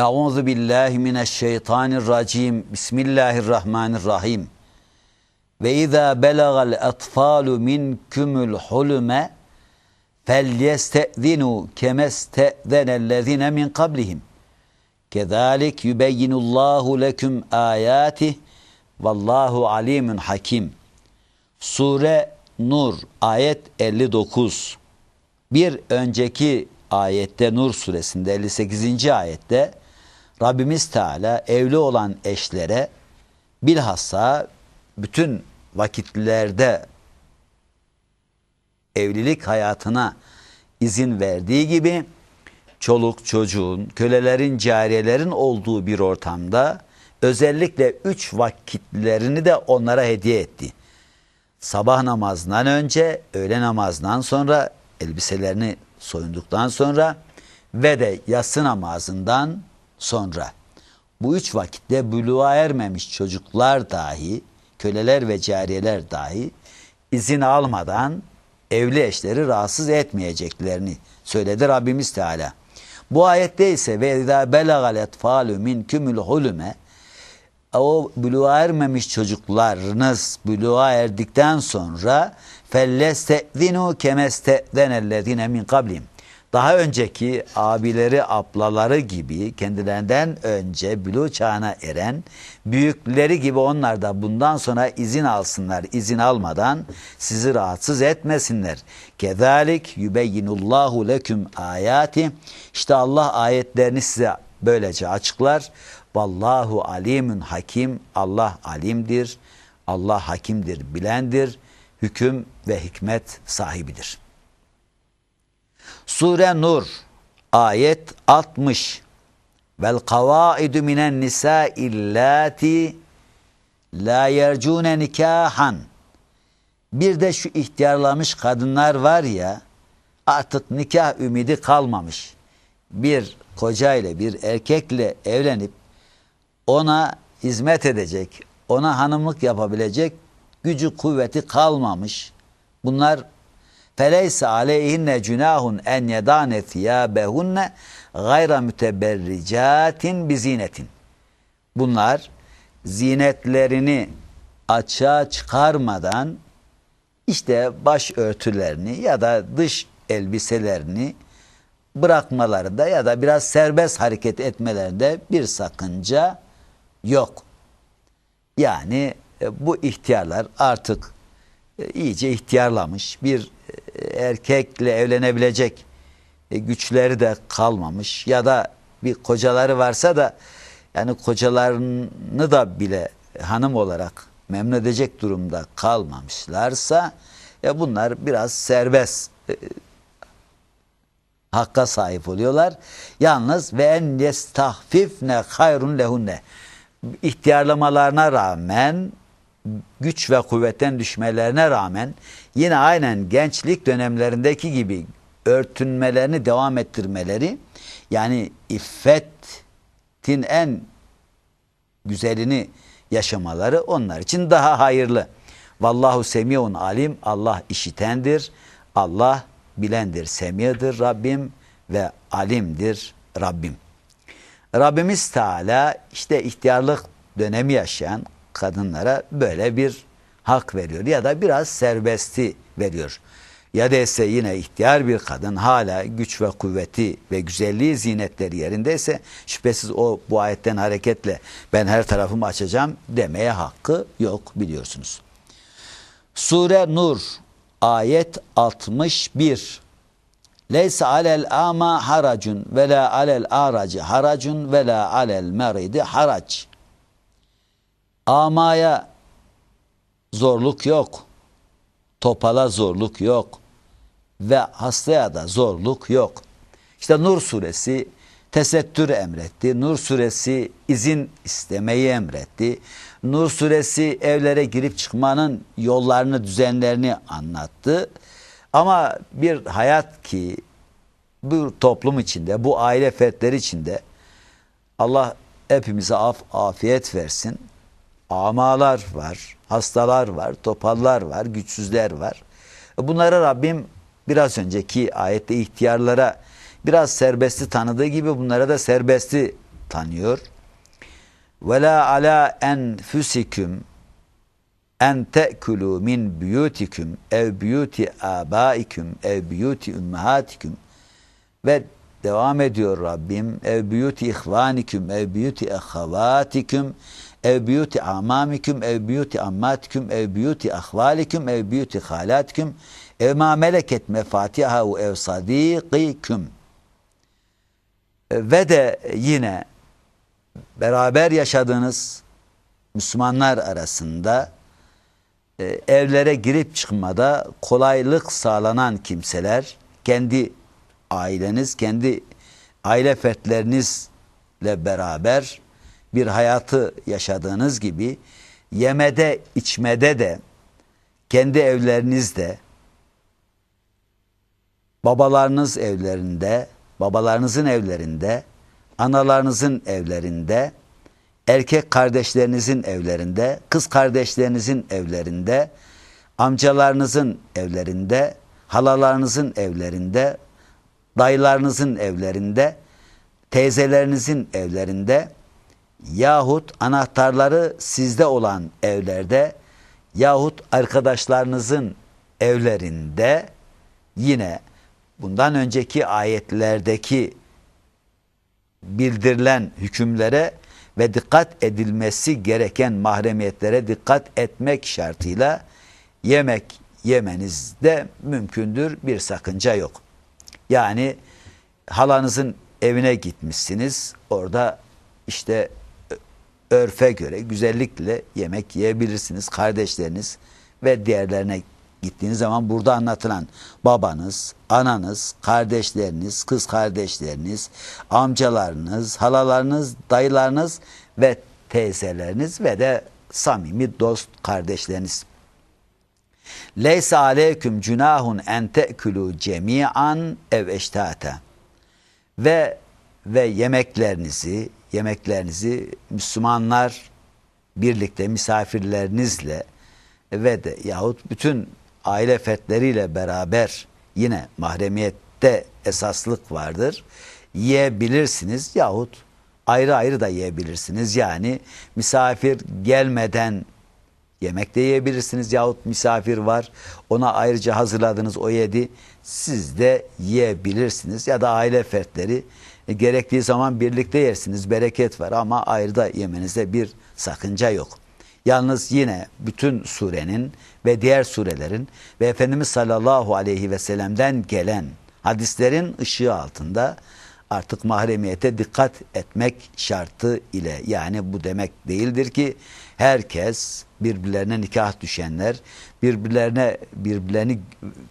Euzu billahi mineşşeytanirracim. Bismillahirrahmanirrahim. Ve izâ belagal etfâlu minkümül hulme felyestezinu kemestezenellezine min kablihim. Kezalik yubeyyinullahu leküm âyâtih vallahu alimun hakim. Sure Nur ayet 59. Bir önceki ayette Nur suresinde 58. ayette Rabbimiz Teala evli olan eşlere bilhassa bütün vakitlerde evlilik hayatına izin verdiği gibi çoluk çocuğun, kölelerin, cariyelerin olduğu bir ortamda özellikle üç vakitlerini de onlara hediye etti. Sabah namazından önce, öğle namazından sonra, elbiselerini soyunduktan sonra ve de yatsı namazından sonra. Bu üç vakitte buluğa ermemiş çocuklar dahi, köleler ve cariyeler dahi izin almadan evli eşleri rahatsız etmeyeceklerini söyledi Rabbimiz Teala. Bu ayette ise ve izâ belagal etfâlü minkümül hulüme o buluğa ermemiş çocuklarınız buluğa erdikten sonra fellestezinu kemestezenellezine min kablim daha önceki abileri, ablaları gibi kendilerinden önce bülü çağına eren büyükleri gibi onlar da bundan sonra izin alsınlar. izin almadan sizi rahatsız etmesinler. Kezalik yubeyyinullahu leküm ayati. İşte Allah ayetlerini size böylece açıklar. Vallahu alimun hakim. Allah alimdir. Allah hakimdir, bilendir. Hüküm ve hikmet sahibidir. Sure Nur ayet 60 Vel kavaidu minen nisa illati la yercune nikahan Bir de şu ihtiyarlamış kadınlar var ya artık nikah ümidi kalmamış. Bir koca ile bir erkekle evlenip ona hizmet edecek, ona hanımlık yapabilecek gücü kuvveti kalmamış. Bunlar feleyse aleyhinne cünahun en yedane thiyâbehunne gayra müteberricatin bizinetin. Bunlar zinetlerini açığa çıkarmadan işte baş örtülerini ya da dış elbiselerini bırakmalarında ya da biraz serbest hareket etmelerinde bir sakınca yok. Yani e, bu ihtiyarlar artık e, iyice ihtiyarlamış bir erkekle evlenebilecek güçleri de kalmamış ya da bir kocaları varsa da yani kocalarını da bile hanım olarak memnun edecek durumda kalmamışlarsa ya bunlar biraz serbest hakka sahip oluyorlar. Yalnız ve en yestahfifne hayrun lehunne ihtiyarlamalarına rağmen güç ve kuvvetten düşmelerine rağmen yine aynen gençlik dönemlerindeki gibi örtünmelerini devam ettirmeleri yani iffetin en güzelini yaşamaları onlar için daha hayırlı. Vallahu semiun alim. Allah işitendir. Allah bilendir. Semiyedir Rabbim ve alimdir Rabbim. Rabbimiz Teala işte ihtiyarlık dönemi yaşayan kadınlara böyle bir hak veriyor ya da biraz serbesti veriyor. Ya da ise yine ihtiyar bir kadın hala güç ve kuvveti ve güzelliği zinetleri yerindeyse şüphesiz o bu ayetten hareketle ben her tarafımı açacağım demeye hakkı yok biliyorsunuz. Sure Nur ayet 61 Leysa alel ama haracun ve la alel aracı haracun ve la alel meridi harac. Amaya zorluk yok. Topala zorluk yok. Ve hastaya da zorluk yok. İşte Nur suresi tesettür emretti. Nur suresi izin istemeyi emretti. Nur suresi evlere girip çıkmanın yollarını, düzenlerini anlattı. Ama bir hayat ki bu toplum içinde, bu aile fertleri içinde Allah hepimize af, afiyet versin. Amalar var, hastalar var, topallar var, güçsüzler var. Bunlara Rabbim biraz önceki ayette ihtiyarlara biraz serbesti tanıdığı gibi bunlara da serbesti tanıyor. Ve la ala enfusikum en te'kulu min buyutikum ev buyuti abaikum ev ummahatikum ve devam ediyor Rabbim ev buyuti ihvanikum ev buyuti ahavatikum ev buyuti amamikum ev buyuti ammatikum ev buyuti ahvalikum ev buyuti halatikum ev ma meleket mefatiha ev sadiqikum ve de yine beraber yaşadığınız Müslümanlar arasında e, evlere girip çıkmada kolaylık sağlanan kimseler kendi aileniz, kendi aile fertlerinizle beraber bir hayatı yaşadığınız gibi yemede, içmede de kendi evlerinizde babalarınız evlerinde, babalarınızın evlerinde, analarınızın evlerinde, erkek kardeşlerinizin evlerinde, kız kardeşlerinizin evlerinde, amcalarınızın evlerinde, halalarınızın evlerinde, dayılarınızın evlerinde, teyzelerinizin evlerinde yahut anahtarları sizde olan evlerde yahut arkadaşlarınızın evlerinde yine bundan önceki ayetlerdeki bildirilen hükümlere ve dikkat edilmesi gereken mahremiyetlere dikkat etmek şartıyla yemek yemenizde mümkündür bir sakınca yok. Yani halanızın evine gitmişsiniz orada işte örfe göre güzellikle yemek yiyebilirsiniz kardeşleriniz ve diğerlerine gittiğiniz zaman burada anlatılan babanız, ananız, kardeşleriniz, kız kardeşleriniz, amcalarınız, halalarınız, dayılarınız ve teyzeleriniz ve de samimi dost kardeşleriniz. Leysa aleyküm cunahun en te'külü cemi'an ev eştate. Ve ve yemeklerinizi, yemeklerinizi Müslümanlar birlikte misafirlerinizle ve de yahut bütün aile fertleriyle beraber yine mahremiyette esaslık vardır. Yiyebilirsiniz yahut ayrı ayrı da yiyebilirsiniz. Yani misafir gelmeden yemek de yiyebilirsiniz yahut misafir var ona ayrıca hazırladınız o yedi siz de yiyebilirsiniz ya da aile fertleri gerektiği zaman birlikte yersiniz bereket var ama ayrı da yemenizde bir sakınca yok. Yalnız yine bütün surenin ve diğer surelerin ve Efendimiz sallallahu aleyhi ve sellem'den gelen hadislerin ışığı altında artık mahremiyete dikkat etmek şartı ile yani bu demek değildir ki herkes birbirlerine nikah düşenler, birbirlerine birbirlerini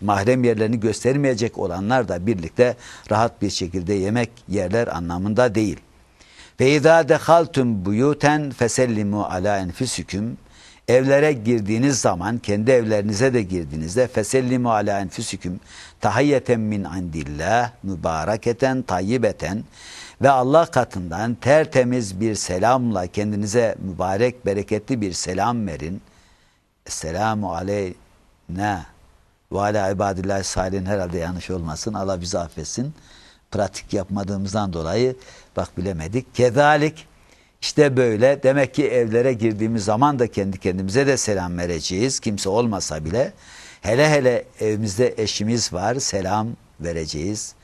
mahrem yerlerini göstermeyecek olanlar da birlikte rahat bir şekilde yemek yerler anlamında değil. Ve izâ dehaltum buyuten fesellimu ala enfüsüküm Evlere girdiğiniz zaman kendi evlerinize de girdiğinizde fesellimu ala enfüsüküm tahiyyeten min andillah mübareketen tayyibeten ve Allah katından tertemiz bir selamla kendinize mübarek bereketli bir selam verin. Esselamu aleyna ve ala ibadillah salihin herhalde yanlış olmasın. Allah bizi affetsin. Pratik yapmadığımızdan dolayı bak bilemedik. Kezalik işte böyle demek ki evlere girdiğimiz zaman da kendi kendimize de selam vereceğiz. Kimse olmasa bile hele hele evimizde eşimiz var selam vereceğiz.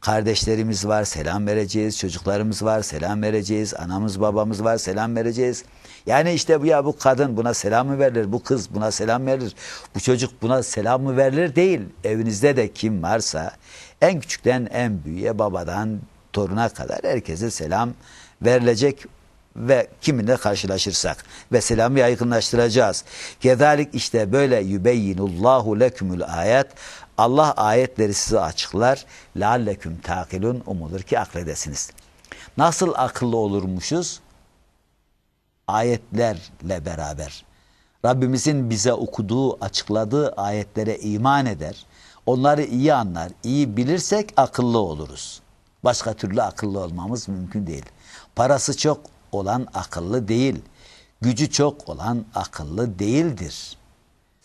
Kardeşlerimiz var selam vereceğiz. Çocuklarımız var selam vereceğiz. Anamız babamız var selam vereceğiz. Yani işte bu ya bu kadın buna selam mı verilir? Bu kız buna selam verilir? Bu çocuk buna selam mı verilir? Değil. Evinizde de kim varsa en küçükten en büyüğe babadan toruna kadar herkese selam verilecek ve kiminle karşılaşırsak ve selamı yaygınlaştıracağız. Kezalik işte böyle yübeyyinullahu lekümül ayet Allah ayetleri size açıklar. Lealleküm takilun umulur ki akledesiniz. Nasıl akıllı olurmuşuz? Ayetlerle beraber. Rabbimizin bize okuduğu, açıkladığı ayetlere iman eder. Onları iyi anlar, iyi bilirsek akıllı oluruz. Başka türlü akıllı olmamız mümkün değil. Parası çok olan akıllı değil. Gücü çok olan akıllı değildir.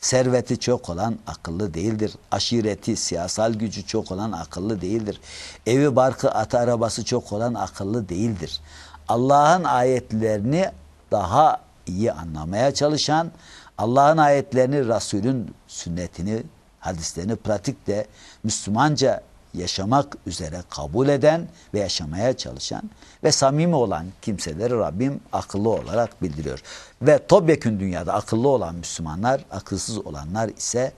Serveti çok olan akıllı değildir. Aşireti, siyasal gücü çok olan akıllı değildir. Evi, barkı, atı, arabası çok olan akıllı değildir. Allah'ın ayetlerini daha iyi anlamaya çalışan, Allah'ın ayetlerini, Resul'ün sünnetini, hadislerini pratikte Müslümanca yaşamak üzere kabul eden ve yaşamaya çalışan ve samimi olan kimseleri Rabbim akıllı olarak bildiriyor. Ve topyekün dünyada akıllı olan Müslümanlar, akılsız olanlar ise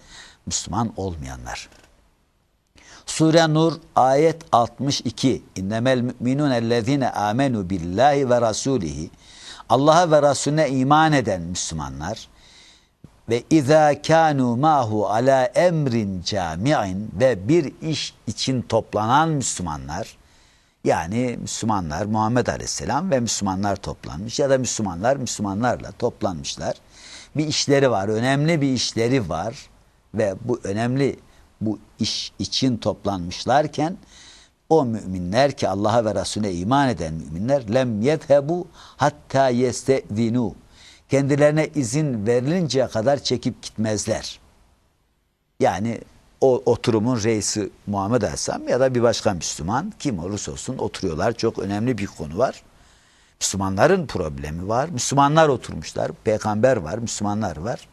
Müslüman olmayanlar. Sure Nur ayet 62. İnnemel müminun ellezine amenu billahi ve rasulihi. Allah'a ve Resulüne iman eden Müslümanlar ve izâ kânû mâhu alâ emrin cami'in ve bir iş için toplanan Müslümanlar yani Müslümanlar Muhammed Aleyhisselam ve Müslümanlar toplanmış ya da Müslümanlar Müslümanlarla toplanmışlar. Bir işleri var, önemli bir işleri var ve bu önemli bu iş için toplanmışlarken o müminler ki Allah'a ve Resulüne iman eden müminler lem yedhebu hatta yestezinu kendilerine izin verilinceye kadar çekip gitmezler. Yani o oturumun reisi Muhammed Aleyhisselam ya da bir başka Müslüman kim olursa olsun oturuyorlar. Çok önemli bir konu var. Müslümanların problemi var. Müslümanlar oturmuşlar. Peygamber var, Müslümanlar var.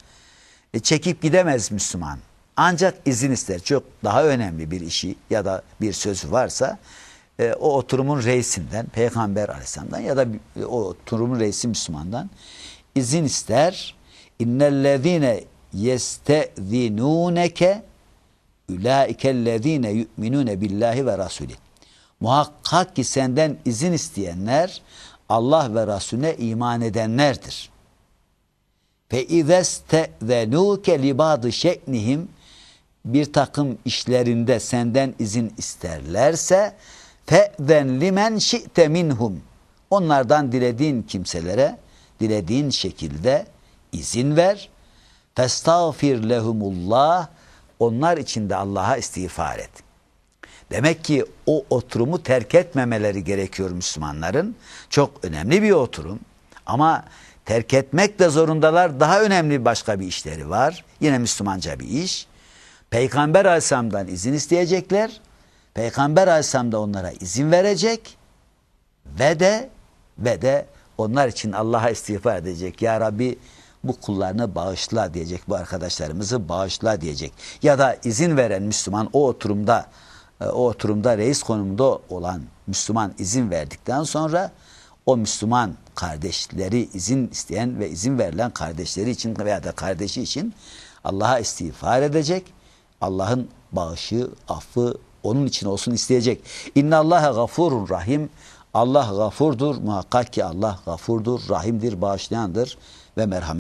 E, çekip gidemez Müslüman. Ancak izin ister. Çok daha önemli bir işi ya da bir sözü varsa e, o oturumun reisinden, Peygamber Aleyhisselam'dan ya da o oturumun reisi Müslümandan izin ister. İnnellezine yestezinuneke ulaikellezine yu'minune billahi ve rasuli. Muhakkak ki senden izin isteyenler Allah ve Resulüne iman edenlerdir. Fe izestezenuke libadu şe'nihim bir takım işlerinde senden izin isterlerse fe'zen limen şi'te minhum onlardan dilediğin kimselere dilediğin şekilde izin ver. Festağfir lehumullah onlar için de Allah'a istiğfar et. Demek ki o oturumu terk etmemeleri gerekiyor Müslümanların. Çok önemli bir oturum. Ama terk etmek de zorundalar. Daha önemli başka bir işleri var. Yine Müslümanca bir iş. Peygamber Aleyhisselam'dan izin isteyecekler. Peygamber Aleyhisselam da onlara izin verecek. Ve de ve de onlar için Allah'a istiğfar edecek. Ya Rabbi bu kullarını bağışla diyecek. Bu arkadaşlarımızı bağışla diyecek. Ya da izin veren Müslüman o oturumda e, o oturumda reis konumunda olan Müslüman izin verdikten sonra o Müslüman kardeşleri izin isteyen ve izin verilen kardeşleri için veya da kardeşi için Allah'a istiğfar edecek. Allah'ın bağışı, affı onun için olsun isteyecek. İnna Allaha gafurur rahim. Allah gafurdur. Muhakkak ki Allah gafurdur, rahimdir, bağışlayandır ve merhamet.